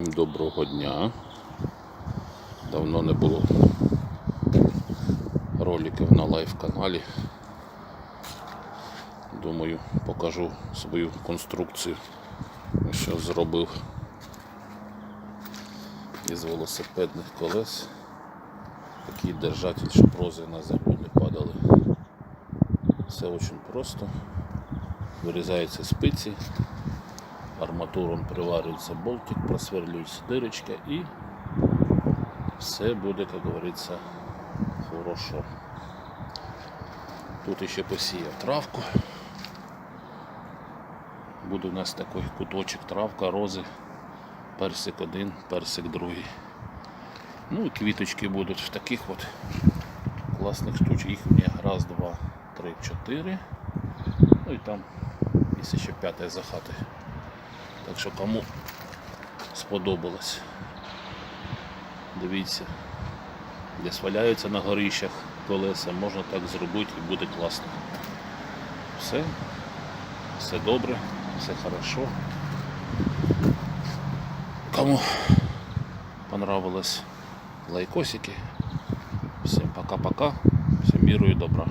Доброго дня. Давно не було роликів на лайв-каналі. Думаю, покажу свою конструкцію, що зробив із велосипедних колес. Такий держатель, щоб рози на землю не падали. Все дуже просто. Вирізаються спиці, арматуром приварюється болтик, просверлюється дирочка і все буде, як говориться, хорошо. Тут ще посіяв травку. Буде у нас такий куточок травка, рози, персик один, персик другий. Ну і квіточки будуть в таких от класних штучках. Їх у мене раз, два, три, чотири. Ну і там, якщо ще п'яте за хати. Так що кому сподобалось, дивіться, десь валяються на горищах колеса, можна так зробити і буде класно. Все, все добре, все хорошо. Кому понравилось лайкосики, всім пока-пока, всім миру і добра.